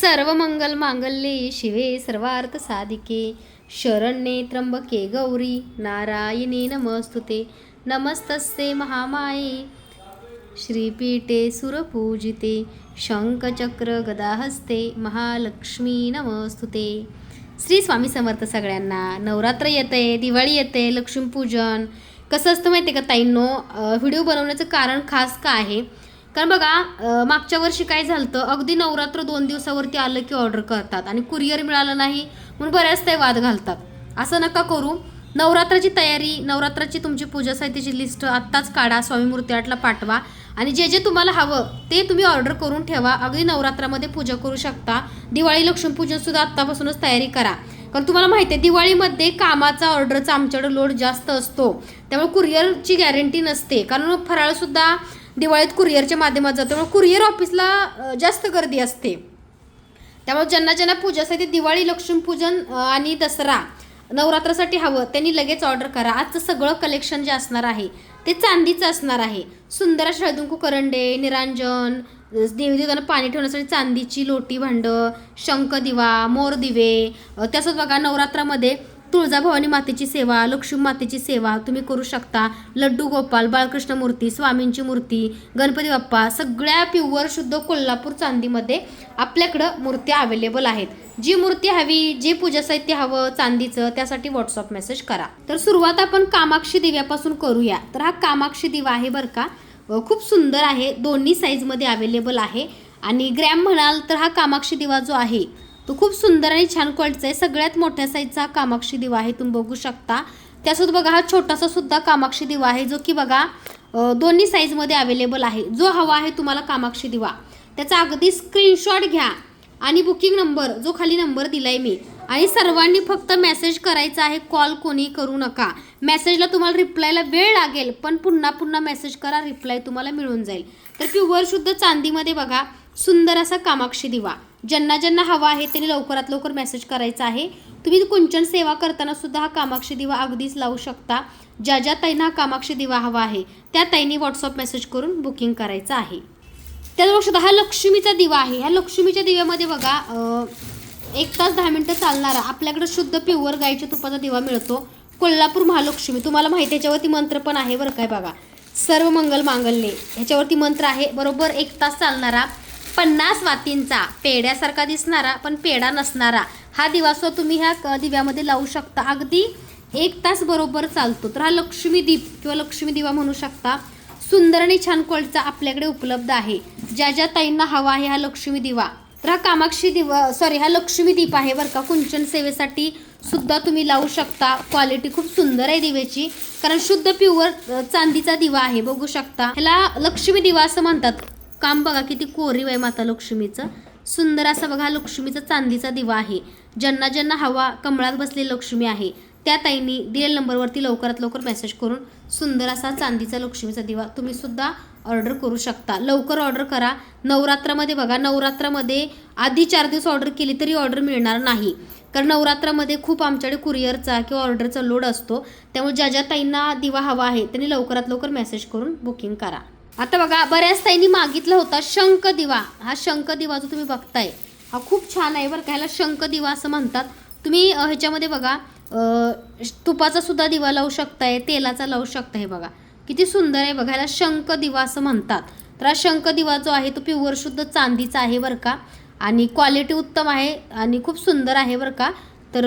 सर्व मंगल मांगल्ये शिवे सर्वार्थ साधिके शरण्ये त्र्यंबके गौरी नारायणी नमस्तुते। नमस्तस्ते महामाये। श्रीपीठे सुरपूजिते। शंखचक्र गदाहस्ते महालक्ष्मी नमस्तुते। श्री स्वामी समर्थ सगळ्यांना नवरात्र येते दिवाळी येते लक्ष्मीपूजन. कसं असतं माहिती आहे का ताईंनो? व्हिडिओ बनवण्याचं कारण खास का आहे? कारण बघा मागच्या वर्षी काय झालं अगदी नवरात्र दोन दिवसावरती आलं की ऑर्डर करतात आणि कुरिअर मिळालं नाही म्हणून बऱ्याच ते वाद घालतात. असं नका करू. नवरात्राची तयारी नवरात्राची तुमची पूजा साहित्याची लिस्ट आत्ताच काढा स्वामी मूर्तीआटला पाठवा आणि जे जे तुम्हाला हवं ते तुम्ही ऑर्डर करून ठेवा. अगदी नवरात्रामध्ये पूजा करू शकता. दिवाळी लक्ष्मीपूजनसुद्धा आत्तापासूनच तयारी करा. कारण तुम्हाला माहिती आहे दिवाळीमध्ये कामाचा ऑर्डरचा आमच्याकडे लोड जास्त असतो. त्यामुळे कुरिअरची गॅरंटी नसते. कारण फराळसुद्धा दिवाळीत कुरिअरच्या माध्यमात जातो. त्यामुळे कुरिअर ऑफिसला जास्त गर्दी असते. त्यामुळे ज्यांना ज्यांना पूजासाठी दिवाळी लक्ष्मीपूजन आणि दसरा नवरात्रासाठी हवं त्यांनी लगेच ऑर्डर करा. आजचं सगळं कलेक्शन जे असणार आहे ते चांदीचं असणार आहे. सुंदर अशा हळदुंकू करंडे निरांजन देवीदेवतांना पाणी ठेवण्यासाठी चांदीची लोटी भांडं शंखदिवा मोर दिवे तसंच बघा नवरात्रामध्ये तुळजाभवानी मातेची सेवा लक्ष्मी मातेची सेवा तुम्ही करू शकता. लड्डू गोपाल बाळकृष्ण मूर्ती स्वामींची मूर्ती गणपती बाप्पा सगळ्या प्युअर शुद्ध कोल्हापूर चांदीमध्ये आपल्याकडं मूर्त्या अवेलेबल आहेत. जी मूर्ती हवी जे पूजा साहित्य हवं चांदीचं त्यासाठी व्हॉट्सअप मेसेज करा. तर सुरुवात आपण कामाक्षी दिव्यापासून करूया. तर हा कामाक्षी दिवा आहे बरं का? खूप सुंदर आहे. दोन्ही साईजमध्ये अवेलेबल आहे. आणि ग्रॅम म्हणाल तर हा कामाक्षी दिवा जो आहे तो खूप सुंदर आणि छान क्वालिटीचा आहे. सगळ्यात मोठ्या साईजचा कामाक्षी दिवा आहे तुम्ही बघू शकता. त्यासोबत बघा हा छोटासा सुद्धा कामाक्षी दिवा आहे जो की बघा दोन्ही साईजमध्ये अवेलेबल आहे. जो हवा आहे तुम्हाला कामाक्षी दिवा. त्याचा अगदी स्क्रीनशॉट घ्या आणि बुकिंग नंबर जो खाली नंबर दिलाय मी. आणि सर्वांनी फक्त मेसेज करायचा आहे कॉल कोणी करू नका. मेसेजला तुम्हाला रिप्लायला वेळ लागेल पण पुन्हा पुन्हा मेसेज करा रिप्लाय तुम्हाला मिळून जाईल. तर प्युअर शुद्ध चांदीमध्ये बघा सुंदर असा कामाक्षी दिवा. ज्यांना ज्यांना हवा आहे त्यांनी लवकरात लवकर मेसेज करायचा आहे. तुम्ही कुंचन सेवा करताना सुद्धा हा कामाक्षी दिवा अगदीच लावू शकता. ज्या ज्या ताईंना हा कामाक्षी दिवा हवा आहे त्या ताईंनी व्हॉट्सअप मेसेज करून बुकिंग करायचं आहे. त्याचबरोबर सुद्धा हा लक्ष्मीचा दिवा आहे. ह्या लक्ष्मीच्या दिव्यामध्ये बघा एक तास दहा मिनटं चालणारा आपल्याकडे शुद्ध प्युअर गाईच्या तुपाचा दिवा मिळतो. कोल्हापूर महालक्ष्मी तुम्हाला माहिती याच्यावरती ह्याच्यावरती मंत्र पण आहे बरं काय बघा. सर्व मंगल मांगल्ये ह्याच्यावरती मंत्र आहे बरोबर एक तास चालणारा पन्नास वातींचा पेड्यासारखा दिसणारा पण पेढा नसणारा. हा दिवा तुम्ही ह्या दिव्यामध्ये लावू शकता. अगदी एक तास बरोबर चालतो. तर हा लक्ष्मी दीप किंवा लक्ष्मी दिवा म्हणू शकता. सुंदर आणि छान क्वालिटीचा आपल्याकडे उपलब्ध आहे. ज्या ज्या ताईंना हवा आहे हा लक्ष्मी दिवा. तर हा कामाक्षी दिवा सॉरी हा लक्ष्मी दीप आहे बरं का. कुंचन सेवेसाठी सुद्धा तुम्ही लावू शकता. क्वालिटी खूप सुंदर आहे दिव्याची. कारण शुद्ध प्युअर चांदीचा दिवा आहे बघू शकता. ह्याला लक्ष्मी दिवा असं म्हणतात. काम बघा किती कोरीव आहे माता लक्ष्मीचं. सुंदर असा बघा लक्ष्मीचा चांदीचा दिवा आहे. ज्यांना ज्यांना हवा कमळात बसलेली लक्ष्मी आहे. त्या ताईंनी दिलेल्या नंबरवरती लवकरात लवकर मेसेज करून सुंदर असा चांदीचा लक्ष्मीचा दिवा तुम्ही सुद्धा ऑर्डर करू शकता. लवकर ऑर्डर करा. नवरात्रामध्ये बघा नवरात्रामध्ये आधी चार दिवस ऑर्डर केली तरी ऑर्डर मिळणार नाही. कारण नवरात्रामध्ये खूप आमच्याकडे कुरिअरचा किंवा ऑर्डरचा लोड असतो. त्यामुळे ज्या ज्या ताईंना दिवा हवा आहे त्यांनी लवकरात लवकर मेसेज करून बुकिंग करा. आता बघा बऱ्याच ताईंनी मागितला होता शंख दिवा. हा शंख दिवा जो तुम्ही बघताय हा खूप छान आहे बरं का. ह्याला शंख दिवा असं म्हणतात. तुम्ही ह्याच्यामध्ये बघा तुपाचा सुद्धा दिवा लावू शकताय तेलाचा लावू शकता हे बघा. किती सुंदर आहे बघा ह्याला शंख दिवा असं म्हणतात. तर हा शंख दिवा जो आहे तो प्युअर शुद्ध चांदीचा आहे बरं का. आणि क्वालिटी उत्तम आहे आणि खूप सुंदर आहे बरं का. तर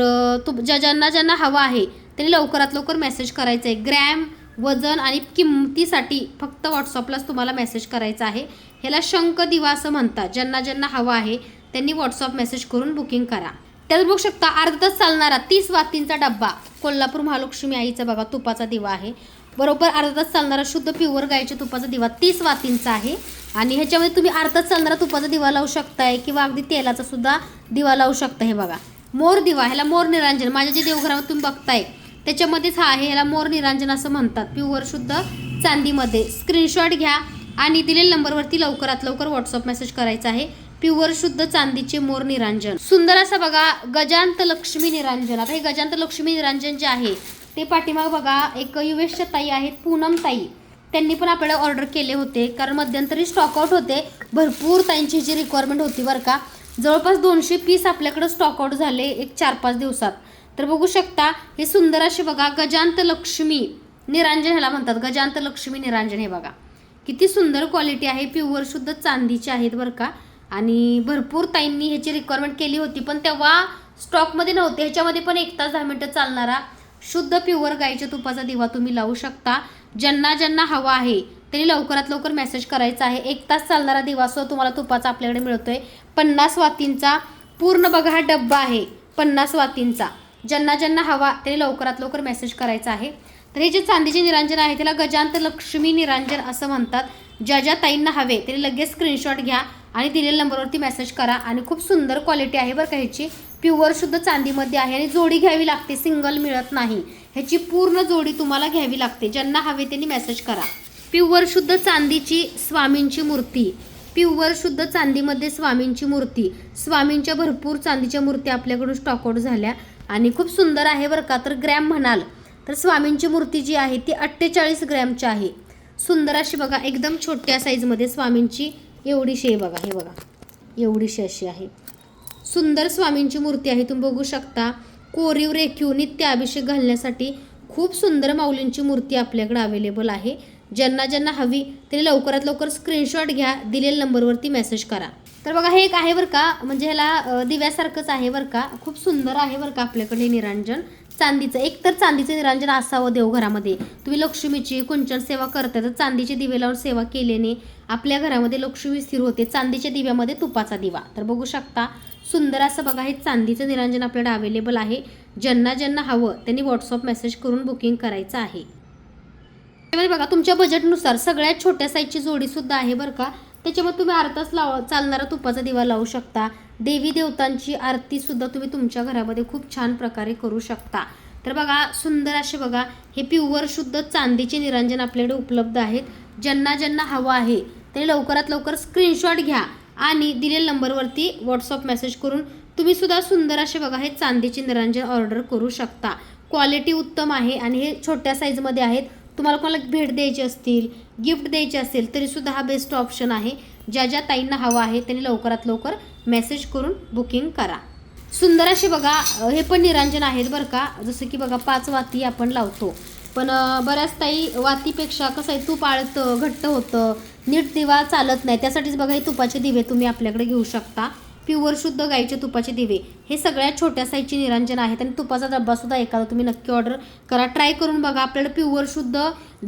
तू तु ज्या ज्यांना ज्यांना हवा आहे त्यांनी लवकरात लवकर मेसेज करायचं आहे ग्रॅम वजन आणि किंमतीसाठी फक्त व्हॉट्सअपलाच तुम्हाला मेसेज करायचा आहे. ह्याला शंख दिवा असं म्हणतात. ज्यांना ज्यांना हवा आहे त्यांनी व्हॉट्सअप मेसेज करून बुकिंग करा. त्यात बघू शकता अर्धा तास चालणारा तीस वातींचा डब्बा. कोल्हापूर महालक्ष्मी आईचा बघा तुपाचा दिवा आहे. बरोबर अर्धा तास चालणारा शुद्ध प्युअर गायीच्या तुपाचा दिवा तीस वातींचा आहे. आणि ह्याच्यामध्ये तुम्ही अर्धा तास चालणारा तुपाचा दिवा लावू शकताय किंवा अगदी तेलाचा सुद्धा दिवा लावू शकता हे बघा. मोर दिवा ह्याला मोर निरांजन. माझ्या जे देवघरावर तुम्ही बघताय त्याच्यामध्येच हा आहे ह्याला मोर निरांजन असं म्हणतात. प्युअर शुद्ध चांदीमध्ये. स्क्रीनशॉट घ्या आणि दिलेल्या नंबरवरती लवकरात लवकर व्हॉट्सअप मेसेज करायचा आहे. प्युअर शुद्ध चांदीचे मोर निरांजन. सुंदर असं बघा गजांत लक्ष्मी निरांजन. आता हे गजांत लक्ष्मी निरांजन जे आहे ते पाठीमाग बघा एक युवेशच्या ताई आहेत पूनम ताई. त्यांनी पण आपल्याला ऑर्डर केले होते कारण मध्यंतरी स्टॉकआउट होते. भरपूर ताईंची जी रिक्वायरमेंट होती बरं का. जवळपास दोनशे पीस आपल्याकडं स्टॉकआउट झाले एक चार पाच दिवसात. तर बघू शकता हे सुंदर असे बघा गजांत लक्ष्मी निरांजन ह्याला म्हणतात. गजांत लक्ष्मी निरांजन हे बघा. किती सुंदर क्वालिटी आहे प्युअर शुद्ध चांदीचे आहेत बरं का. आणि भरपूर ताईंनी ह्याची रिक्वायरमेंट केली होती पण तेव्हा स्टॉकमध्ये नव्हते. ह्याच्यामध्ये पण एक तास दहा मिनटं चालणारा शुद्ध प्युअर गाईच्या तुपाचा दिवा तुम्ही लावू शकता. ज्यांना ज्यांना हवा आहे त्यांनी लवकरात लवकर मेसेज करायचा आहे. एक तास चालणारा दिवा असो तुम्हाला तुपाचा आपल्याकडे मिळतोय. पन्नास वातींचा पूर्ण बघा हा डब्बा आहे पन्नास वातींचा. ज्यांना ज्यांना हवा त्यांनी लवकरात लवकर मेसेज करायचा आहे. तर हे जे चांदीचे निरांजन आहे त्याला गजांत लक्ष्मी निरांजन असं म्हणतात. ज्या ज्या ताईंना हवे त्यांनी लगेच स्क्रीनशॉट घ्या आणि दिलेल्या नंबरवरती मेसेज करा आणि खूप सुंदर क्वालिटी आहे बरं का ह्याची. प्युअर शुद्ध चांदीमध्ये आहे आणि जोडी घ्यावी लागते सिंगल मिळत नाही. ह्याची पूर्ण जोडी तुम्हाला घ्यावी लागते. ज्यांना हवे त्यांनी मेसेज करा. प्युअर शुद्ध चांदीची स्वामींची मूर्ती. प्युअर शुद्ध चांदीमध्ये स्वामींची मूर्ती. स्वामींच्या भरपूर चांदीच्या मूर्ती आपल्याकडून स्टॉकआउट झाल्या आणि खूप सुंदर आहे बरं का. तर ग्रॅम म्हणाल तर स्वामींची मूर्ती जी आहे ती अठ्ठेचाळीस ग्रॅमची आहे. सुंदर अशी बघा एकदम छोट्या साईजमध्ये स्वामींची एवढीशी आहे बघा हे बघा एवढीशी अशी आहे. सुंदर स्वामींची मूर्ती आहे तुम्ही बघू शकता. कोरीव रेखीव नित्य अभिषेक घालण्यासाठी खूप सुंदर माऊलींची मूर्ती आपल्याकडे अवेलेबल आहे. ज्यांना ज्यांना हवी त्यांनी लवकरात लवकर स्क्रीनशॉट घ्या दिलेल्या नंबरवरती मेसेज करा. तर बघा हे एक आहे बरं का म्हणजे ह्याला दिव्यासारखंच आहे बरं का. खूप सुंदर आहे बरं का आपल्याकडे निरांजन. चांदीचं एक तर चांदीचं निरांजन असावं देवघरामध्ये. तुम्ही लक्ष्मीची कुंचन सेवा करता तर चांदीचे दिवे लावून सेवा केल्याने आपल्या घरामध्ये लक्ष्मी स्थिर होते. चांदीच्या दिव्यामध्ये तुपाचा दिवा. तर बघू शकता सुंदर असं बघा हे चांदीचं निरांजन आपल्याकडे अवेलेबल आहे. ज्यांना ज्यांना हवं त्यांनी व्हॉट्सअप मेसेज करून बुकिंग करायचं आहे. म्हणजे बघा तुमच्या बजेटनुसार सगळ्यात छोट्या साईजची जोडीसुद्धा आहे बरं का. त्याच्यामध्ये तुम्ही आरताच लाव चालणारा तुपाचा दिवा लावू शकता. देवी देवतांची आरतीसुद्धा तुम्ही तुमच्या घरामध्ये खूप छान प्रकारे करू शकता. तर बघा सुंदर असे बघा हे प्युअर शुद्ध चांदीचे निरांजन आपल्याकडे उपलब्ध आहेत. ज्यांना ज्यांना हवं आहे ते लवकरात लवकर स्क्रीनशॉट घ्या आणि दिलेल्या नंबरवरती व्हॉट्सअप मेसेज करून तुम्ही सुद्धा सुंदर असे बघा हे चांदीचे निरांजन ऑर्डर करू शकता. क्वालिटी उत्तम आहे आणि हे छोट्या साईजमध्ये आहेत. तुम्हाला कोणाला भेट द्यायची असतील गिफ्ट द्यायची असेल तरीसुद्धा हा बेस्ट ऑप्शन आहे. ज्या ज्या ताईंना हवा आहे त्यांनी लवकरात लवकर मेसेज करून बुकिंग करा. सुंदर असे बघा हे पण निरांजन आहेत बरं का. जसं की बघा पाच वाती आपण लावतो. पण बऱ्याच ताई वातीपेक्षा कसं आहे तूप आळतं घट्ट होतं. नीट दिवा चालत नाही. त्यासाठीच बघा हे तुपाचे दिवे तुम्ही आपल्याकडे घेऊ शकता. प्युअर शुद्ध गाईचे तुपाचे दिवे. हे सगळ्यात छोट्या साईजची निरांजन आहेत आणि तुपाचा डब्बासुद्धा एखादा तुम्ही नक्की ऑर्डर करा. ट्राय करून बघा आपल्याला प्युअर शुद्ध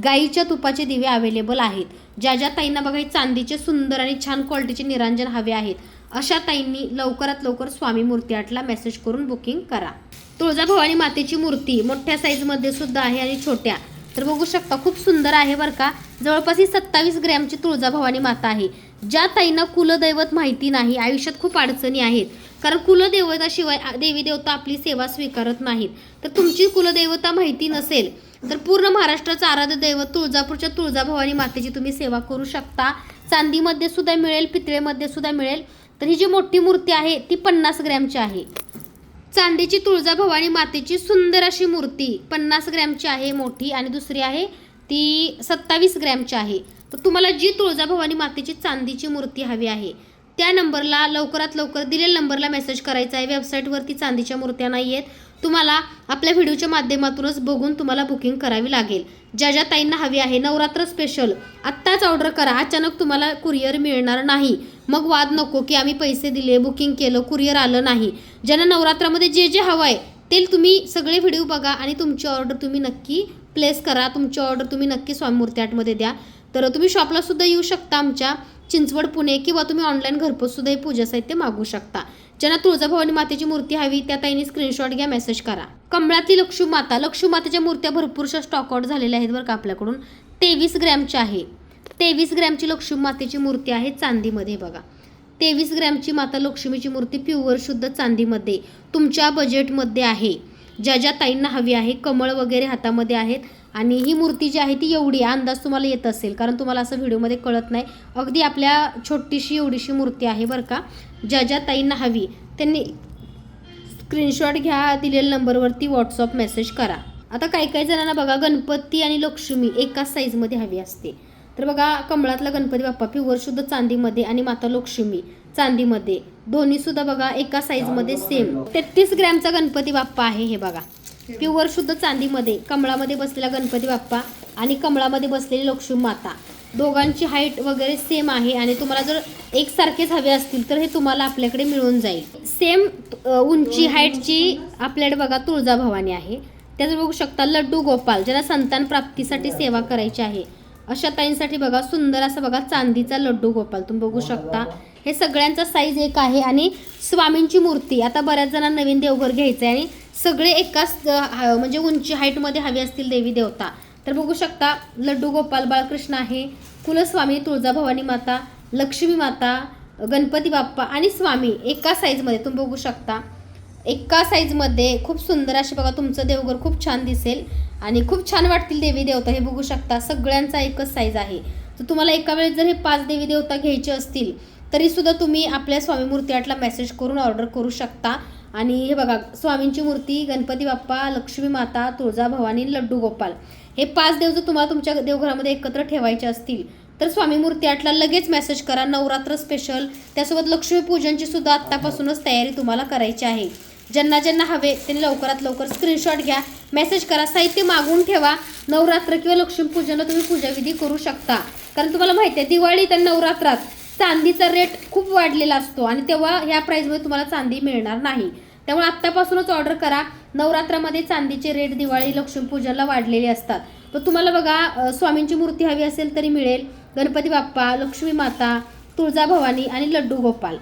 गाईच्या तुपाचे दिवे अवेलेबल आहेत. ज्या ज्या ताईंना बघा हे चांदीचे सुंदर आणि छान क्वालिटीचे निरांजन हवे आहेत अशा ताईंनी लवकरात लवकर स्वामी मूर्ती आठला मेसेज करून बुकिंग करा. तुळजाभवानी मातेची मूर्ती मोठ्या साईजमध्ये सुद्धा आहे आणि छोट्या. तर बघू शकता खूप सुंदर आहे बरं का. जवळपास ही सत्तावीस ग्रॅमची तुळजाभवानी माता आहे ज्या ताईंना कुलदैवत माहिती नाही आयुष्यात खूप अडचणी आहेत. कारण कुलदेवताशिवाय देवी देवता आपली सेवा स्वीकारत नाहीत. तर तुमची कुलदैवता माहिती नसेल तर पूर्ण महाराष्ट्राचं आराध्य दैवत तुळजापूरच्या तुळजाभवानी मातेची तुम्ही सेवा करू शकता. चांदीमध्ये सुद्धा मिळेल पितळेमध्ये सुद्धा मिळेल. तर ही जी मोठी मूर्ती आहे ती पन्नास ग्रॅमची आहे. चांदीची तुळजाभवानी मातेची सुंदर अशी मूर्ती. पन्नास ग्रॅमची आहे मोठी. आणि दुसरी आहे ती सत्तावीस ग्रॅमची आहे. तर तुम्हाला जी तुळजाभवानी मातेची चांदीची मूर्ती हवी आहे त्या नंबरला लवकरात लवकर दिलेल्या नंबरला मेसेज करायचा आहे. वेबसाईटवरती चांदीच्या मूर्त्या नाही आहेत. तुम्हाला आपल्या व्हिडिओच्या माध्यमातूनच बघून तुम्हाला बुकिंग करावी लागेल. ज्या ज्या ताईंना हवी आहे नवरात्र स्पेशल आत्ताच ऑर्डर करा. अचानक तुम्हाला कुरिअर मिळणार नाही. मग वाद नको की आम्ही पैसे दिले बुकिंग केलं कुरिअर आलं नाही. ज्यांना नवरात्रामध्ये जे जे हवं आहे ते तुम्ही सगळे व्हिडिओ बघा आणि तुमची ऑर्डर तुम्ही नक्की प्लेस करा. तुमची ऑर्डर तुम्ही नक्की स्वामीमूर्ती आर्टमध्ये द्या. तर तुम्ही शॉपला सुद्धा येऊ शकता आमच्या चिंचवड पुणे किंवा तुम्ही ऑनलाईन घरपोचसुद्धा हे पूजा साहित्य मागू शकता. ज्यांना तुळजाभवानी मातेची मूर्ती हवी त्या ताईंनी स्क्रीनशॉट घ्या मेसेज करा. कमळातली लक्ष्मी माता लक्ष्मी मातेच्या मूर्त्या भरपूरशा स्टॉकआउट झालेल्या आहेत बरं का आपल्याकडून. तेवीस ग्रॅमच्या आहे. तेवीस ग्रॅमची लक्ष्मी मातेची मूर्ती आहे चांदीमध्ये बघा. तेवीस ग्रॅमची माता लक्ष्मीची मूर्ती प्युअर शुद्ध चांदीमध्ये तुमच्या बजेटमध्ये आहे. ज्या ज्या ताईंना हवी आहे कमळ वगैरे हातामध्ये आहेत आणि ही मूर्ती जी आहे ती एवढी अंदाज तुम्हाला येत असेल. कारण तुम्हाला असं व्हिडिओमध्ये कळत नाही. अगदी आपल्या छोटीशी एवढीशी मूर्ती आहे बरं का. ज्या ज्या ताईंना हवी त्यांनी स्क्रीनशॉट घ्या दिलेल्या नंबरवरती व्हॉट्सअप मेसेज करा. आता काही काही जणांना बघा गणपती आणि लक्ष्मी एकाच साईजमध्ये हवी असते. तर बघा कमळातला गणपती बाप्पा प्युअर शुद्ध चांदीमध्ये आणि माता लक्ष्मी चांदीमध्ये. दोन्ही सुद्धा बघा एका साईजमध्ये सेम तेहतीस ग्रॅमचा गणपती बाप्पा आहे हे बघा. प्युअर शुद्ध चांदीमध्ये कमळामध्ये बसलेला गणपती बाप्पा आणि कमळामध्ये बसलेली लक्ष्मी माता. दोघांची हाईट वगैरे सेम आहे आणि तुम्हाला जर एकसारखेच हवे असतील तर हे तुम्हाला आपल्याकडे मिळून जाईल. सेम उंची हाईटची आपल्याकडे बघा तुळजाभवानी आहे. त्याच बघू शकता लड्डू गोपाल ज्याला संतान प्राप्तीसाठी सेवा करायची आहे. अशा ताईंसाठी बघा सुंदर असं बघा चांदीचा लड्डू गोपाल. तुम्ही बघू शकता. हे सगळ्यांचा साईज एक आहे आणि स्वामींची मूर्ती. आता बऱ्याच जणांना नवीन देवघर घ्यायचं आहे आणि सगळे एकाच हा- म्हणजे उंची हाईटमध्ये हवी असतील देवी देवता. तर बघू शकता लड्डू गोपाल बाळकृष्ण आहे कुलस्वामी तुळजाभवानी माता लक्ष्मी माता गणपती बाप्पा आणि स्वामी एका साईजमध्ये तुम्ही बघू शकता. एका साईजमध्ये खूप सुंदर अशी बघा तुमचं देवघर खूप छान दिसेल. आणि खूप छान वाटतील देवी देवता हे बघू शकता. सगळ्यांचा एकच साईज आहे. तर तुम्हाला एका वेळेस जर हे पाच देवी देवता घ्यायचे असतील तरीसुद्धा तुम्ही आपल्या स्वामी मूर्ती मेसेज करून ऑर्डर करू शकता. आणि हे बघा स्वामींची मूर्ती गणपती बाप्पा लक्ष्मी माता तुळजाभवानी लड्डू गोपाल. हे पाच देव जर तुम्हाला तुमच्या देवघरामध्ये एकत्र ठेवायचे असतील तर स्वामी मूर्ती लगेच मेसेज करा. नवरात्र स्पेशल त्यासोबत लक्ष्मीपूजनची सुद्धा आत्तापासूनच तयारी तुम्हाला करायची आहे. ज्यांना ज्यांना हवे त्यांनी लवकरात लवकर स्क्रीनशॉट घ्या. मेसेज करा साहित्य मागून ठेवा. नवरात्र किंवा लक्ष्मीपूजनला तुम्ही पूजाविधी करू शकता. कारण तुम्हाला माहिती आहे दिवाळीत आणि नवरात्रात चांदीचा रेट खूप वाढलेला असतो आणि तेव्हा ह्या प्राईजमध्ये तुम्हाला चांदी मिळणार नाही. त्यामुळे आत्तापासूनच ऑर्डर करा. नवरात्रामध्ये चांदीचे रेट दिवाळी लक्ष्मीपूजनला वाढलेले असतात. तर तुम्हाला बघा स्वामींची मूर्ती हवी असेल तरी मिळेल. गणपती बाप्पा लक्ष्मी माता तुळजाभवानी आणि लड्डू गोपाल.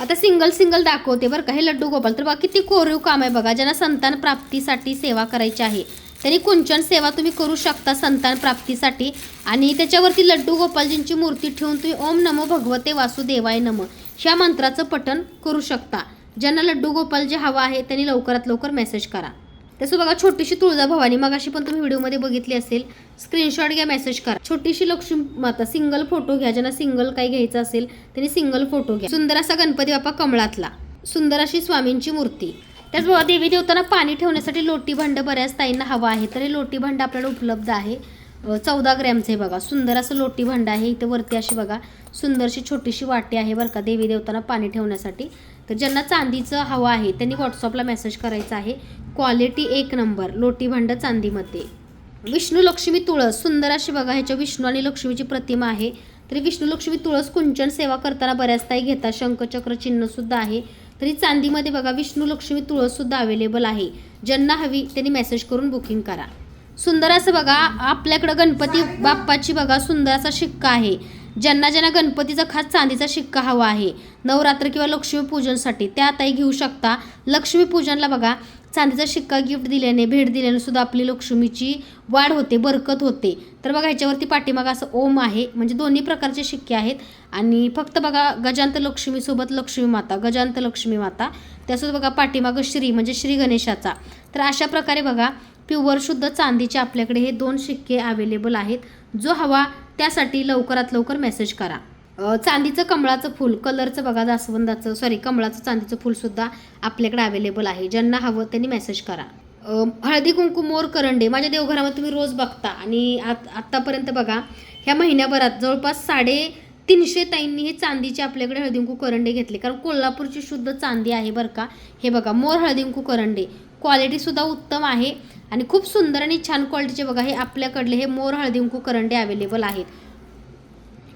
आता सिंगल सिंगल दाखवते बरं का. हे लड्डू गोपाल. तर बघा किती कोरीव काम आहे बघा. ज्यांना संतान प्राप्तीसाठी सेवा करायची आहे त्यांनी कुंचन सेवा तुम्ही करू शकता संतान प्राप्तीसाठी. आणि त्याच्यावरती लड्डू गोपालजींची मूर्ती ठेवून तुम्ही ओम नमो भगवते वासुदेवाय नम ह्या मंत्राचं पठण करू शकता. ज्यांना लड्डू गोपाल जे हवा आहे त्यांनी लवकरात लवकर मेसेज करा. तसं बघा छोटीशी तुळजाभवानी मग अशी पण तुम्ही व्हिडिओमध्ये बघितली असेल. स्क्रीनशॉट घ्या मेसेज करा. छोटीशी लक्ष्मी माता सिंगल फोटो घ्या. ज्यांना सिंगल काही घ्यायचं असेल त्यांनी सिंगल फोटो घ्या. सुंदर असा गणपती बाप्पा कमळातला. सुंदर अशी स्वामींची मूर्ती. त्याचबरोबर देवी देवताना पाणी ठेवण्यासाठी लोटी भांड बऱ्याच ताईंना हवं आहे. तर हे लोटी भांड आपल्याला उपलब्ध आहे. चौदा ग्रॅमचं हे बघा. सुंदर असं लोटी भांड आहे. इथे वरती अशी बघा सुंदरशी छोटीशी वाटी आहे बरं का देवी देवताना पाणी ठेवण्यासाठी. तर ज्यांना चांदीचं हवं आहे त्यांनी व्हॉट्सअपला मेसेज करायचा आहे. क्वालिटी एक नंबर लोटी भांड चांदीमध्ये. विष्णू लक्ष्मी तुळस सुंदर अशी बघा ह्याच्या विष्णू आणि लक्ष्मीची प्रतिमा आहे. तरी विष्णू लक्ष्मी तुळस कुंचन सेवा करताना बऱ्याच ताई घेतात. शंखचक्र चिन्हसुद्धा आहे. तरी चांदीमध्ये बघा विष्णू लक्ष्मी तुळस सुद्धा अवेलेबल आहे. ज्यांना हवी त्यांनी मेसेज करून बुकिंग करा. सुंदर असं बघा आपल्याकडं गणपती बाप्पाची बघा सुंदर असा शिक्का आहे. ज्यांना ज्यांना गणपतीचा खास चांदीचा शिक्का हवा आहे नवरात्र किंवा लक्ष्मीपूजनसाठी त्या आताही घेऊ शकता. लक्ष्मीपूजनला बघा चांदीचा शिक्का गिफ्ट दिल्याने भेट दिल्याने सुद्धा आपली लक्ष्मीची वाढ होते बरकत होते. तर बघा ह्याच्यावरती पाठीमागं असं ओम आहे म्हणजे दोन्ही प्रकारचे शिक्के आहेत. आणि फक्त बघा गजांत लक्ष्मीसोबत लक्ष्मी माता गजांत लक्ष्मी माता. त्यासोबत बघा पाठीमागं श्री म्हणजे श्री गणेशाचा. तर अशा प्रकारे बघा प्युअर शुद्ध चांदीचे आपल्याकडे हे दोन शिक्के अवेलेबल आहेत. जो हवा त्यासाठी लवकरात लवकर मेसेज करा. चांदीचं कमळाचं फूल कलरचं बघा जास्वंदाचं सॉरी कमळाचं चांदीचं फूलसुद्धा आपल्याकडे अवेलेबल आहे. ज्यांना हवं त्यांनी मेसेज करा. हळदी कुंकू मोर करंडे माझ्या देवघरामध्ये तुम्ही रोज बघता. आणि आत आत्तापर्यंत बघा ह्या महिन्याभरात जवळपास साडे तीनशे ताईंनी हे चांदीचे आपल्याकडे हळदिंकू करंडे घेतले. कारण कोल्हापूरची शुद्ध चांदी आहे बरं का. हे बघा मोर हळदिंकू करंडे. क्वालिटीसुद्धा उत्तम आहे. आणि खूप सुंदर आणि छान क्वालिटीचे बघा हे आपल्याकडले हे मोर हळदींकू करंडे अवेलेबल आहेत.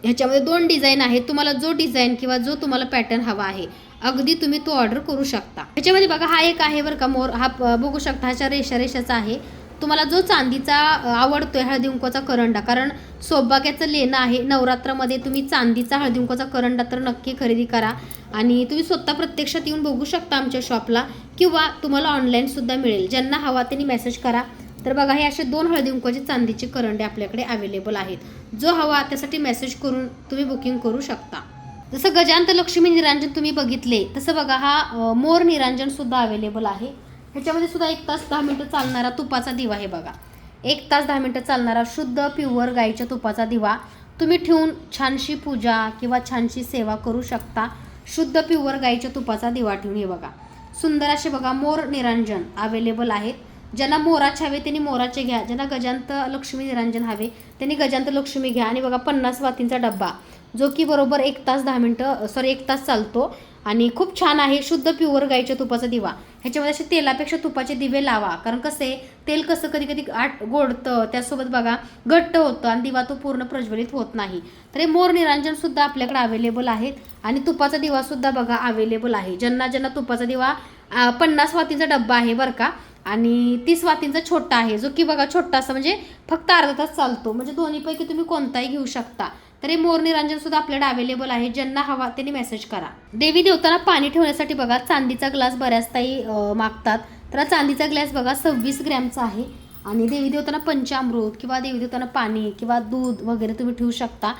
ह्याच्यामध्ये दोन डिझाईन आहेत. तुम्हाला जो डिझाईन किंवा जो तुम्हाला पॅटर्न हवा आहे अगदी तुम्ही तो ऑर्डर करू शकता. ह्याच्यामध्ये बघा हा एक आहे बरं का मोर हा बघू शकता ह्याच्या रेषा रेषाचा आहे. तुम्हाला जो चांदीचा आवडतो आहे हळदीकुंकवाचा करंडा कारण सौभाग्याचं लेणं आहे. नवरात्रामध्ये तुम्ही चांदीचा हळदीकुंकवाचा करंडा तर नक्की खरेदी करा. आणि तुम्ही स्वतः प्रत्यक्षात येऊन बघू शकता आमच्या शॉपला किंवा तुम्हाला ऑनलाईनसुद्धा मिळेल. ज्यांना हवा त्यांनी मेसेज करा. तर बघा हे असे दोन हळदी चांदीचे करंडे आपल्याकडे अवेलेबल आहेत. जो हवा त्यासाठी मेसेज करून तुम्ही बुकिंग करू शकता. जसं गजांत लक्ष्मी निरांजन तुम्ही बघितले तसं बघा हा मोर निरांजन सुद्धा अवेलेबल आहे. ह्याच्यामध्ये सुद्धा एक तास दहा मिनटं चालणारा तुपाचा दिवा आहे बघा. एक तास दहा मिनटं चालणारा शुद्ध प्युअर गाईच्या तुपाचा दिवा. तुम्ही ठेवून छानशी पूजा किंवा छानशी सेवा करू शकता. शुद्ध प्युअर गाईच्या तुपाचा दिवा ठेवून हे बघा. सुंदर असे बघा मोर निरांजन अवेलेबल आहेत. ज्यांना मोराचे हवे त्यांनी मोराचे घ्या. ज्यांना गजांत लक्ष्मी निरांजन हवे त्यांनी गजांत लक्ष्मी घ्या. आणि बघा पन्नास वातींचा डब्बा जो की बरोबर एक तास दहा मिनटं सॉरी एक तास चालतो. आणि खूप छान आहे शुद्ध प्युअर गाईच्या तुपाचा दिवा. ह्याच्यामध्ये असे तेलापेक्षा तुपाचे दिवे लावा. कारण कसे तेल कसं कधी कधी आट गोडतं त्यासोबत बघा घट्ट होतं आणि दिवा तो पूर्ण प्रज्वलित होत नाही. तर हे मोर निरांजन सुद्धा आपल्याकडे अवेलेबल आहेत आणि तुपाचा दिवा सुद्धा बघा अवेलेबल आहे. ज्यांना ज्यांना तुपाचा दिवा पन्नास वातींचा डब्बा आहे बरं का आणि तीस वातींचा छोटा आहे जो की बघा छोटासा म्हणजे फक्त अर्धा तास चालतो. म्हणजे दोन्हीपैकी तुम्ही कोणताही घेऊ शकता. तर हे मोर निरांजन सुद्धा आपल्याकडे अवेलेबल आहे. ज्यांना हवा त्यांनी मेसेज करा. देवी देवतांना पाणी ठेवण्यासाठी बघा चांदीचा ग्लास बऱ्याच ताई मागतात. तर हा चांदीचा ग्लास बघा सव्वीस ग्रॅमचा आहे. आणि देवी देवतांना पंचामृत किंवा देवी देवतांना पाणी किंवा दूध वगैरे तुम्ही ठेवू शकता.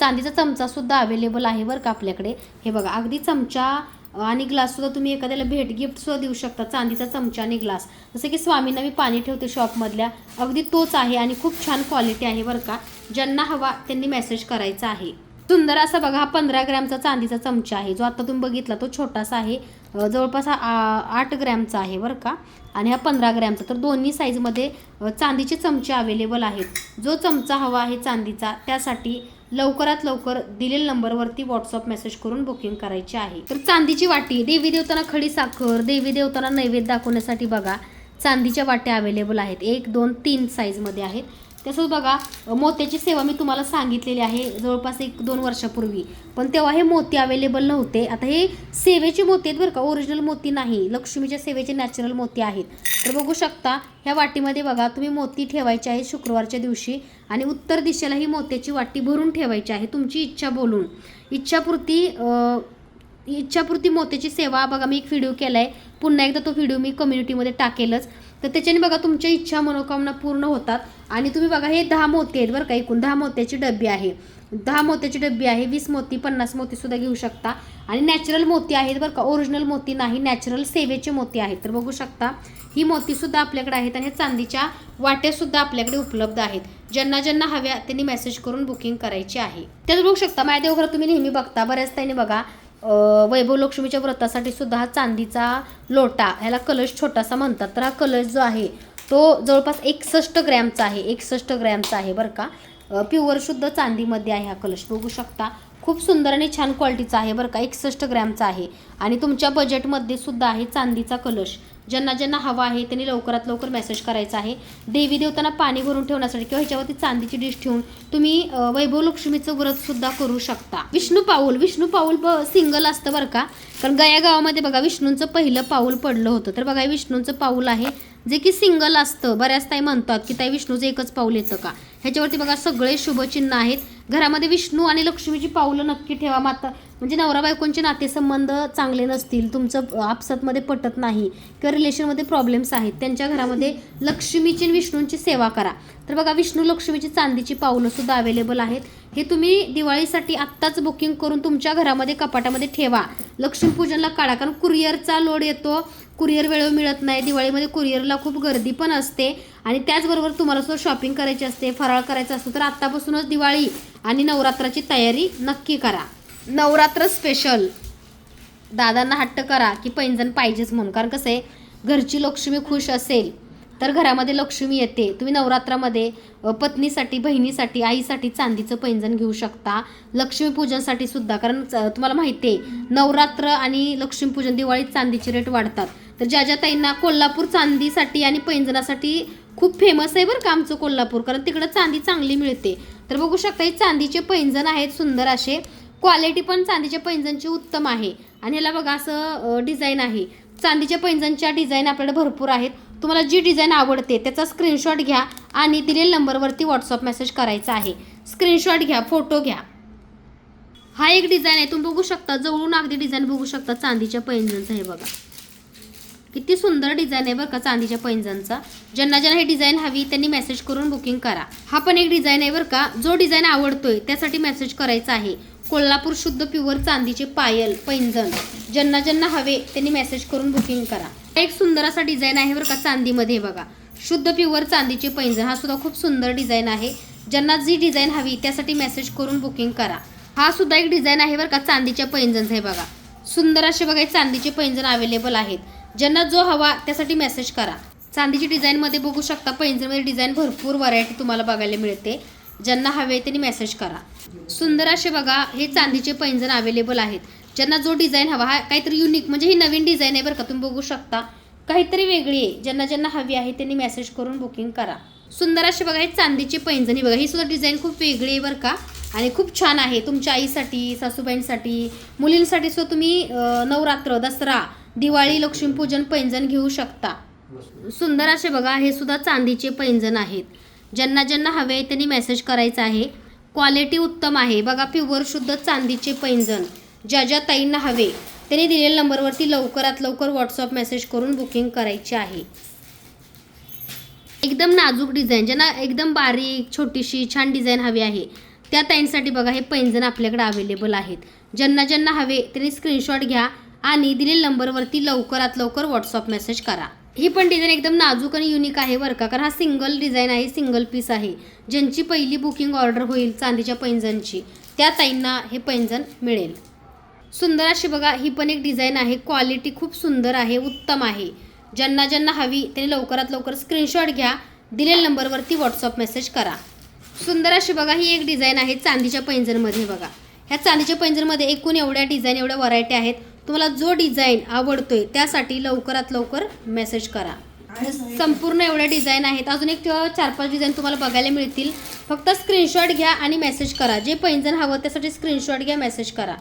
चांदीचा चमचा सुद्धा अवेलेबल आहे बरं का आपल्याकडे. हे बघा अगदी चमचा आणि ग्लाससुद्धा तुम्ही एखाद्याला भेट गिफ्टसुद्धा देऊ शकता. चांदीचा चमचा आणि ग्लास जसं की स्वामींना मी पाणी ठेवते शॉपमधल्या अगदी तोच आहे आणि खूप छान क्वालिटी आहे बरं का. ज्यांना हवा त्यांनी मेसेज करायचा आहे. सुंदर असा बघा हा पंधरा ग्रॅमचा चांदीचा चमचा आहे. जो आता तुम्ही बघितला तो छोटासा आहे. जवळपास हा आ- आठ ग्रॅमचा आहे बरं का. आणि हा पंधरा ग्रॅमचा. तर दोन्ही साईजमध्ये चांदीचे चमचे अवेलेबल आहेत. जो चमचा हवा आहे चांदीचा त्यासाठी लवकरात लवकर दिलेल्या नंबरवरती व्हॉट्सअप मेसेज करून बुकिंग करायची आहे. तर चांदीची वाटी देवी देवतांना खडी साखर देवी देवतांना नैवेद्य दाखवण्यासाठी बघा चांदीच्या वाट्या अवेलेबल आहेत. एक दोन तीन साईजमध्ये आहेत. तसंच बघा मोत्याची सेवा मी तुम्हाला सांगितलेली आहे जवळपास एक दोन वर्षापूर्वी. पण तेव्हा हे मोती अवेलेबल नव्हते. आता हे सेवेचे मोती आहेत बरं का ओरिजिनल मोती नाही. लक्ष्मीच्या सेवेचे नॅचरल मोती आहेत. तर बघू शकता ह्या वाटीमध्ये बघा तुम्ही मोती ठेवायचे आहेत शुक्रवारच्या दिवशी आणि उत्तर दिशेला ही मोत्याची वाटी भरून ठेवायची आहे तुमची इच्छा बोलून. इच्छापूर्ती इच्छापूर्ती मोत्याची सेवा बघा मी एक व्हिडिओ केला आहे पुन्हा एकदा तो व्हिडिओ मी कम्युनिटीमध्ये टाकेलच. तर त्याच्याने बघा तुमच्या इच्छा मनोकामना पूर्ण होतात. आणि तुम्ही बघा हे दहा मोती आहेत बरं का एकूण. दहा मोत्याची डब्बी आहे. दहा मोत्याची डब्बी आहे. वीस मोती पन्नास मोती सुद्धा घेऊ शकता. आणि नॅचरल मोती आहेत बरं का. ओरिजिनल मोती नाही नॅचरल सेवेचे मोती आहेत. तर बघू शकता ही मोतीसुद्धा आपल्याकडे आहेत आणि चांदीच्या वाट्यासुद्धा आपल्याकडे उपलब्ध आहेत. ज्यांना ज्यांना हव्या त्यांनी मेसेज करून बुकिंग करायची आहे. त्यात बघू शकता माझ्या देवघरात तुम्ही नेहमी बघता. बऱ्याच त्यांनी बघा वैभव लक्ष्मीच्या व्रतासाठी सुद्धा हा चांदीचा लोटा ह्याला कलश छोटासा म्हणतात. तर हा कलश जो आहे तो जवळपास एकसष्ट ग्रॅमचा आहे एकसष्ट ग्रॅमचा आहे बरं का. प्युअर शुद्ध चांदीमध्ये आहे हा कलश. बघू शकता खूप सुंदर आणि छान क्वालिटीचा आहे बरं का एकसष्ट ग्रॅमचा आहे. आणि तुमच्या बजेटमध्ये सुद्धा आहे चांदीचा कलश. ज्यांना ज्यांना हवा आहे त्यांनी लवकरात लवकर मेसेज करायचा आहे. देवी देवतांना पाणी भरून ठेवण्यासाठी किंवा ह्याच्यावरती चांदीची डिश ठेवून तुम्ही वैभव लक्ष्मीचं व्रत सुद्धा करू शकता. विष्णू पाऊल विष्णू पाऊल ब सिंगल असतं बरं का. कारण गया गावामध्ये बघा विष्णूंचं पहिलं पाऊल पडलं होतं. तर बघा विष्णूंचं पाऊल आहे. जे की सिंगल असतं. बऱ्याच ताई म्हणतात की ताई विष्णूचं एकच पाऊल येतं का? ह्याच्यावरती बघा सगळे शुभचिन्ह आहेत. घरामध्ये विष्णू आणि लक्ष्मीची पावलं नक्की ठेवा माता. म्हणजे नवरा बायकोंचे नातेसंबंध चांगले नसतील तुमचं आपसातमध्ये पटत नाही किंवा रिलेशनमध्ये प्रॉब्लेम्स आहेत त्यांच्या घरामध्ये लक्ष्मीची आणि विष्णूंची सेवा करा. तर बघा विष्णू लक्ष्मीची चांदीची पावलंसुद्धा अवेलेबल आहेत. हे तुम्ही दिवाळीसाठी आत्ताच बुकिंग करून तुमच्या घरामध्ये कपाटामध्ये ठेवा. लक्ष्मीपूजनला काढा कारण कुरिअरचा लोड येतो. कुरिअर वेळेवर मिळत नाही. दिवाळीमध्ये कुरिअरला खूप गर्दी पण असते. आणि त्याचबरोबर तुम्हाला सुद्धा शॉपिंग करायची असते फराळ करायचा असतो तर आत्तापासूनच दिवाळी आणि नवरात्राची तयारी नक्की करा. नवरात्र स्पेशल दादांना हट्ट करा की पैंजण पाहिजेच म्हणून. कारण कसं आहे घरची लक्ष्मी खुश असेल तर घरामध्ये लक्ष्मी येते. तुम्ही नवरात्रामध्ये पत्नीसाठी बहिणीसाठी आईसाठी चांदीचं पैंजण घेऊ शकता. लक्ष्मीपूजनसाठी सुद्धा. कारण तुम्हाला माहिती आहे नवरात्र आणि लक्ष्मीपूजन दिवाळीत चांदीचे रेट वाढतात. तर ज्या ज्या ताईंना कोल्हापूर चांदीसाठी आणि पैंजणासाठी खूप फेमस आहे बरं का आमचं कोल्हापूर. कारण तिकडं चांदी चांगली मिळते. तर बघू शकता हे चांदीचे पैंजण आहेत सुंदर असे. क्वालिटी पण चांदीच्या पैंजणची उत्तम आहे. आणि ह्याला बघा असं डिझाईन आहे. चांदीच्या पैंजणच्या डिझाईन आपल्याकडे भरपूर आहेत. तुम्हाला जी डिझाईन आवडते त्याचा स्क्रीनशॉट घ्या आणि दिलेल्या नंबरवरती व्हॉट्सअप मेसेज करायचा आहे. स्क्रीनशॉट घ्या फोटो घ्या. हा एक डिझाईन आहे. तुम्ही बघू शकता जवळून अगदी डिझाईन बघू शकता चांदीच्या पैंजणचं हे बघा. किती सुंदर डिझाईन आहे बरं का चांदीच्या पैंजणचा. ज्यांना ज्यांना ही डिझाईन हवी त्यांनी मेसेज करून बुकिंग करा. हा पण एक डिझाईन आहे बरं का जो डिझाईन आवडतोय त्यासाठी मेसेज करायचा आहे. कोल्हापूर शुद्ध प्युअर चांदीचे पायल पैंजण. ज्यांना ज्यांना हवे त्यांनी मेसेज करून बुकिंग करा. एक सुंदर असा डिझाईन आहे बरं का चांदीमध्ये हे बघा. शुद्ध प्युअर चांदीचे पैंजण हा सुद्धा खूप सुंदर डिझाईन आहे. ज्यांना जी डिझाईन हवी त्यासाठी मेसेज करून बुकिंग करा. हा सुद्धा एक डिझाईन आहे बरं का चांदीच्या पैंजणचा हे बघा. सुंदर असे बघा चांदीचे पैंजण अवेलेबल आहेत. ज्यांना जो हवा त्यासाठी मेसेज करा. चांदीची डिझाईनमध्ये बघू शकता पैंजणमध्ये डिझाईन भरपूर व्हरायटी तुम्हाला बघायला मिळते. ज्यांना हवे त्यांनी मेसेज करा. सुंदर असे बघा हे चांदीचे पैंजण अवेलेबल आहेत. ज्यांना जो डिझाईन हवा हा काहीतरी युनिक म्हणजे ही नवीन डिझाईन आहे बरं का तुम्ही बघू शकता. काहीतरी वेगळी आहे. ज्यांना ज्यांना हवी आहे त्यांनी मेसेज करून बुकिंग करा. सुंदर असे बघा हे चांदीची पैंजणी बघा. ही सुद्धा डिझाईन खूप वेगळी आहे बरं का. आणि खूप छान आहे. तुमच्या आईसाठी सासूबाईंसाठी मुलींसाठी सुद्धा तुम्ही नवरात्र दसरा दिवाळी लक्ष्मीपूजन पैंजण घेऊ शकता. सुंदर असे बघा हे सुद्धा चांदीचे पैंजण आहेत. ज्यांना ज्यांना हवे आहे त्यांनी मेसेज करायचा आहे. क्वालिटी उत्तम आहे. बघा प्युअर शुद्ध चांदीचे पैंजण. ज्या ज्या ताईंना हवे त्यांनी दिलेल्या नंबरवरती लवकरात लवकर व्हॉट्सअप मेसेज करून बुकिंग करायचे आहे. एकदम नाजूक डिझाईन ज्यांना एकदम बारीक छोटीशी छान डिझाईन हवी आहे त्या ताईंसाठी बघा हे पैंजण आपल्याकडे अवेलेबल आहेत. ज्यांना ज्यांना हवे त्यांनी स्क्रीनशॉट घ्या. आणि दिलेल्या नंबरवरती लवकरात लवकर व्हॉट्सअप मेसेज करा. ही पण डिझाईन एकदम नाजूक आणि युनिक आहे बरं का कारण हा सिंगल डिझाईन आहे सिंगल पीस आहे. ज्यांची पहिली बुकिंग ऑर्डर होईल चांदीच्या पैंजणची त्या ताईंना हे पैंजण मिळेल. सुंदर अशी बघा ही पण एक डिझाईन आहे. क्वालिटी खूप सुंदर आहे उत्तम आहे. ज्यांना ज्यांना हवी त्यांनी लवकरात लवकर स्क्रीनशॉट घ्या दिलेल्या नंबरवरती व्हॉट्सअप मेसेज करा. सुंदर अशी बघा ही एक डिझाईन आहे चांदीच्या पैंजणमध्ये बघा. ह्या चांदीच्या पैंजणमध्ये एकूण एवढ्या डिझाईन एवढ्या व्हरायटी आहेत. तुम्हाला जो डिझाईन आवडतोय त्यासाठी लवकरात लवकर मेसेज करा. संपूर्ण एवढ्या डिझाईन आहेत. अजून एक किंवा चार पाच डिझाईन तुम्हाला बघायला मिळतील. फक्त स्क्रीनशॉट घ्या आणि मेसेज करा. जे पैंजण हवं त्यासाठी स्क्रीनशॉट घ्या मेसेज करा.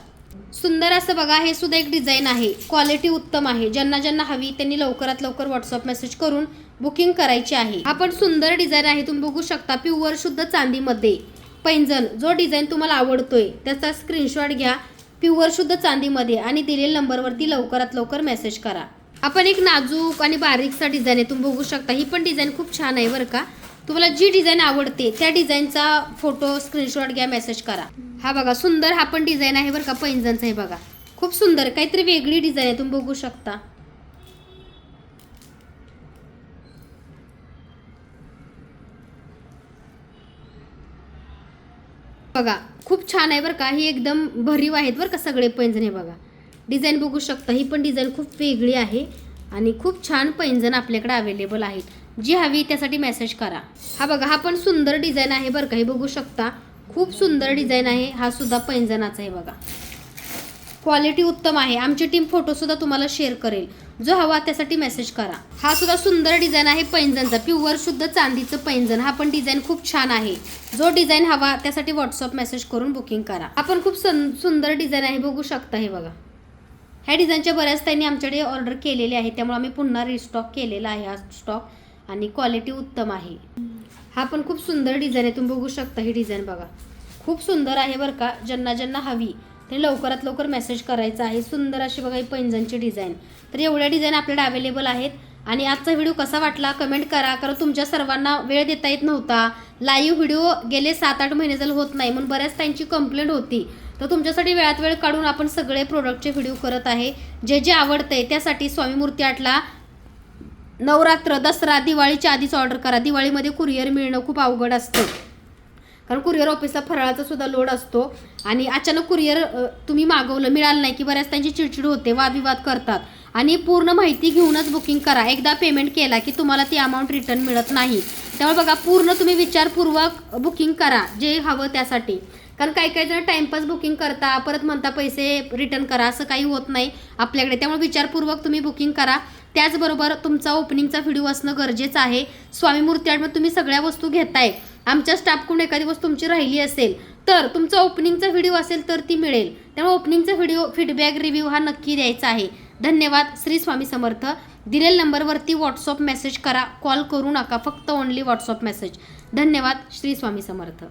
सुंदर असं बघा हे सुद्धा एक डिझाईन आहे. क्वालिटी उत्तम आहे. ज्यांना ज्यांना हवी त्यांनी लवकरात लवकर व्हॉट्सअप मेसेज करून बुकिंग करायची आहे. हा पण सुंदर डिझाईन आहे. तुम्ही बघू शकता प्युअर शुद्ध चांदीमध्ये. पैंजण जो डिझाईन तुम्हाला आवडतोय त्याचा स्क्रीनशॉट घ्या. प्युअर शुद्ध चांदीमध्ये आणि दिलेल्या नंबरवरती लवकरात लवकर मेसेज करा. आपण एक नाजूक आणि बारीकसा डिझाईन आहे तुम्ही बघू शकता. ही पण डिझाईन खूप छान आहे बरं का. तुम्हाला जी डिझाईन आवडते त्या डिझाईनचा फोटो स्क्रीनशॉट घ्या मेसेज करा. हा बघा सुंदर हा पण डिझाईन आहे बरं का पैंजणचा हे बघा. खूप सुंदर काहीतरी वेगळी डिझाईन आहे तुम्ही बघू शकता. बघा खूप छान आहे बरं का. ही एकदम भरीव आहेत बरं का सगळे पैंजण हे बघा. डिझाईन बघू शकता ही पण डिझाईन खूप वेगळी आहे आणि खूप छान पैंजण आपल्याकडे अवेलेबल आहेत. जी हवी त्यासाठी मेसेज करा. हा बघा हा पण सुंदर डिझाईन आहे बरं का. हे बघू शकता खूप सुंदर डिझाईन आहे. हा सुद्धा पैंजणाचा आहे बघा. क्वालिटी उत्तम आहे. आमची टीम फोटोसुद्धा तुम्हाला शेअर करेल. जो हवा त्यासाठी मेसेज करा. हा सुद्धा सुंदर डिझाईन आहे पैंजणचा. प्युअर शुद्ध चांदीचं पैंजण. हा पण डिझाईन खूप छान आहे. जो डिझाईन हवा त्यासाठी व्हॉट्सअप मेसेज करून बुकिंग करा. आपण खूप सुंदर डिझाईन आहे. बघू शकता हे बघा. ह्या डिझाईनच्या बऱ्याच त्यांनी आमच्याकडे ऑर्डर केलेले आहे त्यामुळे आम्ही पुन्हा रिस्टॉक केलेला आहे हा स्टॉक आणि क्वालिटी उत्तम आहे. हा पण खूप सुंदर डिझाईन आहे. तुम्ही बघू शकता ही डिझाईन बघा. खूप सुंदर आहे बरं का. ज्यांना ज्यांना हवी. ते लवकरात लवकर मेसेज करायचा आहे. सुंदर अशी बघा ही पैंजणची डिझाईन तर एवढ्या डिझाईन आपल्याकडे अवेलेबल आहेत. आणि आजचा व्हिडिओ कसा वाटला कमेंट करा. कारण तुमच्या सर्वांना वेळ देता येत नव्हता. लाईव्ह व्हिडिओ गेले सात आठ महिने झाले होत नाही. म्हणून बऱ्याच त्यांची कंप्लेंट होती. तर तुमच्यासाठी वेळात वेळ काढून आपण सगळे प्रोडक्टचे व्हिडिओ करत आहे. जे जे आवडतंय त्यासाठी स्वामी मूर्ती आटला नवरात्र दसरा दिवाळीच्या आधीच ऑर्डर करा. दिवाळीमध्ये कुरिअर मिळणं खूप अवघड असतं. कारण कुरिअर ऑफिसला फराळाचा सुद्धा लोड असतो. आणि अचानक कुरिअर तुम्ही मागवलं मिळालं नाही की बऱ्याच त्यांची चिडचिड होते वादविवाद करतात. आणि पूर्ण माहिती घेऊनच बुकिंग करा. एकदा पेमेंट केला की तुम्हाला ती अमाऊंट रिटर्न मिळत नाही. त्यामुळे बघा पूर्ण तुम्ही विचारपूर्वक बुकिंग करा जे हवं त्यासाठी. कारण काही काही जण टाइमपास बुकिंग करता परत म्हणता पैसे रिटर्न करा असं काही होत नाही आपल्याकडे. त्यामुळे विचारपूर्वक तुम्ही बुकिंग करा. त्याचबरोबर तुमचा ओपनिंगचा व्हिडिओ असणं गरजेचं आहे. स्वामी मूर्ती आर्टमध्ये तुम्ही सगळ्या वस्तू घेताय. आमच्या स्टाफकडून एखादी वस्तू तुमची राहिली असेल तर तुमचा ओपनिंगचा व्हिडिओ असेल तर ती मिळेल. त्यामुळे ओपनिंगचा व्हिडिओ फीडबॅक रिव्ह्यू हा नक्की द्यायचा आहे. धन्यवाद श्री स्वामी समर्थ. दिलेल्या नंबरवरती व्हॉट्सअप मेसेज करा. कॉल करू नका फक्त ओनली व्हॉट्सअप मेसेज धन्यवाद श्री स्वामी समर्थ.